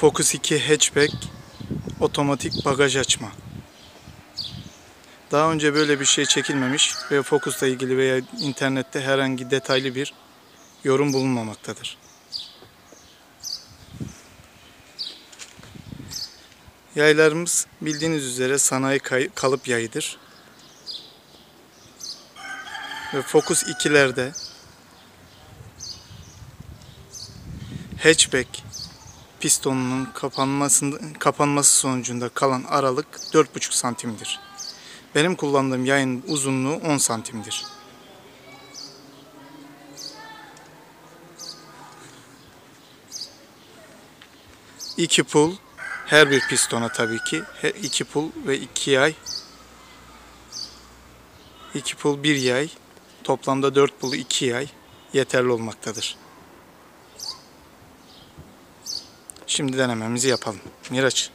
Focus 2 hatchback otomatik bagaj açma. Daha önce böyle bir şey çekilmemiş ve Focus'la ilgili veya internette herhangi detaylı bir yorum bulunmamaktadır. Yaylarımız bildiğiniz üzere sanayi kalıp yayıdır. Ve Focus 2'lerde hatchback pistonunun kapanması sonucunda kalan aralık 4,5 santimdir. Benim kullandığım yayın uzunluğu 10 santimdir. İki pul her bir pistona tabii ki iki pul ve iki yay. İki pul bir yay. Toplamda dört pul iki yay yeterli olmaktadır. Şimdi denememizi yapalım. Miraç.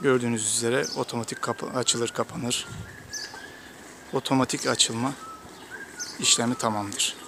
Gördüğünüz üzere otomatik kapı açılır kapanır. Otomatik açılma işlemi tamamdır.